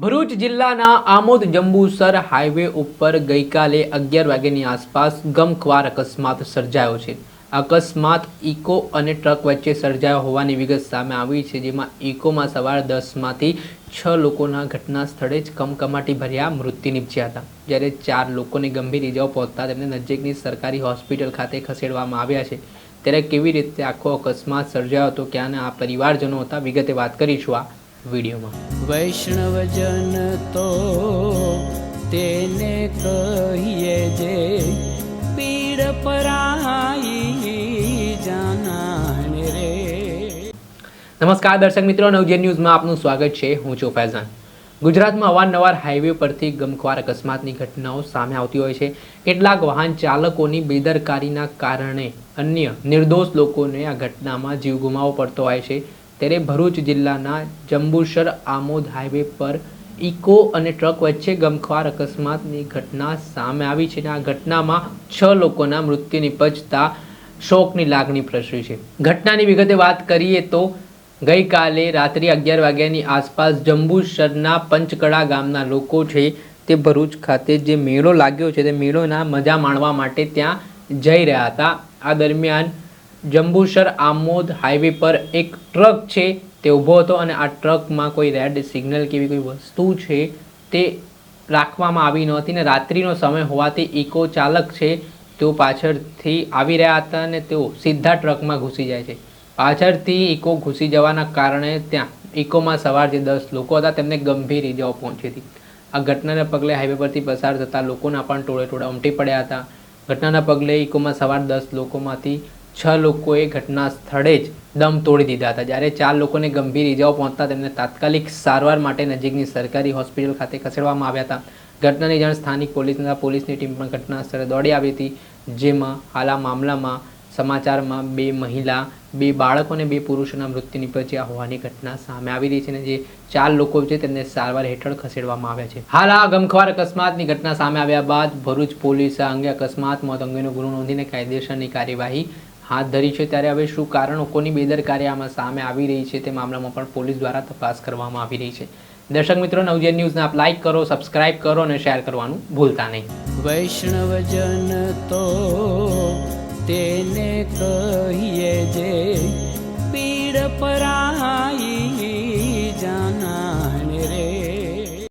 ભરૂચ જિલ્લાના આમોદ જંબુસર હાઈવે ઉપર ગઈકાલે અગિયાર વાગ્યાની આસપાસ ગમખ્વાર અકસ્માત સર્જાયો છે. અકસ્માત ઇકો અને ટ્રક વચ્ચે સર્જાયો હોવાની વિગત સામે આવી છે, જેમાં ઇકોમાં સવાર દસમાંથી છ લોકોના ઘટના સ્થળે જ કમકમાટી ભર્યા મૃત્યુ નીપજ્યા હતા. જ્યારે ચાર લોકોને ગંભીર ઇજાઓ પહોંચતા તેમને નજીકની સરકારી હોસ્પિટલ ખાતે ખસેડવામાં આવ્યા છે. ત્યારે કેવી રીતે આખો અકસ્માત સર્જાયો હતો ક્યાંના આ પરિવારજનો હતા, વિગતે વાત કરીશું આ. વિડીયોમાં. વૈષ્ણવજન તો તેને કહીએ જે પીડ પરાઈ જાનાને રે. નમસ્કાર દર્શક મિત્રો નવજે ન્યૂઝમાં આપનું સ્વાગત છે. હું છું ફૈઝાન. ગુજરાતમાં અવારનવાર હાઈવે પરથી ગમખ્વાર અકસ્માતની ઘટનાઓ સામે આવતી હોય છે. કેટલાક વાહન ચાલકોની બેદરકારીના કારણે અન્ય નિર્દોષ લોકોને આ ઘટનામાં જીવ ગુમાવવો પડતો હોય છે. ત્યારે ભરૂચ જિલ્લાના જંબુસર આમોદ હાઈવે પર ઇકો અને ટ્રક વચ્ચે ગમખ્વાર અકસ્માતની ઘટના સામે આવી છે અને આ ઘટનામાં છ લોકોના મૃત્યુ નિપજતા શોકની લાગણી પ્રસરી છે. ઘટનાની વિગતે વાત કરીએ તો ગઈકાલે રાત્રે અગિયાર વાગ્યાની આસપાસ જંબુસરના પંચકળા ગામના લોકો છે તે ભરૂચ ખાતે જે મેળો લાગ્યો છે તે મેળોના મજા માણવા માટે ત્યાં જઈ રહ્યા હતા. આ દરમિયાન જંબુસર આમોદ હાઈવે પર એક ટ્રક છે, તે ઊભો હતો અને આ ટ્રકમાં કોઈ રેડ સિગ્નલ કે એવી કોઈ વસ્તુ છે, તે રાખવામાં આવી નહોતી ને રાત્રિનો સમય હોવાથી ઇકો ચાલક છે, તેઓ પાછળથી આવી રહ્યા હતા અને તેઓ સીધા ટ્રકમાં ઘૂસી જાય છે. પાછળથી ઇકો ઘૂસી જવાના કારણે ત્યાં ઇકોમાં સવાર જે દસ લોકો હતા, તેમને ગંભીર ઇજાઓ પહોંચી હતી. આ ઘટનાને પગલે હાઈવે પરથી પસાર થતા લોકોના પણ ટોળે ટોળા ઉમટી પડ્યા હતા. ઘટનાના પગલે ઇકોમાં સવાર દસ લોકોમાંથી છ લોકોએ ઘટના સ્થળે જ દમ તોડી દીધા હતા. જ્યારે ચાર લોકોને ગંભીર ઇજાઓ પહોંચતા તેમને તાત્કાલિક સારવાર માટે નજીકની સરકારી હોસ્પિટલ ખાતે ખસેડવામાં આવ્યા હતા. ઘટનાની જાણ સ્થાનિક પોલીસના પોલીસની ટીમ પણ ઘટના સ્થળે દોડી આવી હતી, જેમાં હાલ મામલામાં સમાચારમાં બે મહિલા, બે બાળકો અને બે પુરુષોના મૃત્યુ નીપજ્યા હોવાની ઘટના સામે આવી રહી છે અને જે ચાર લોકો છે તેમને સારવાર હેઠળ ખસેડવામાં આવ્યા છે. હાલ આ ગમખ્વાર અકસ્માતની ઘટના સામે આવ્યા બાદ ભરૂચ પોલીસ અંગે અકસ્માત મોત અંગેનો ગુનો નોંધીને કાયદેસરની કાર્યવાહી હાથ ધરી છે ત્યારે હવે શું કારણો? કોની બેદરકારી આમાં સામે આવી રહી છે તે મામલામાં પણ પોલીસ દ્વારા તપાસ કરવામાં આવી રહી છે. દર્શક મિત્રો, નવજેન ન્યૂઝને આપ લાઈક કરો, સબસ્ક્રાઇબ કરો અને શેર કરવાનું ભૂલતા નહીં. વૈષ્ણવજન તો તેને કહીએ જે પીડ પરાઈ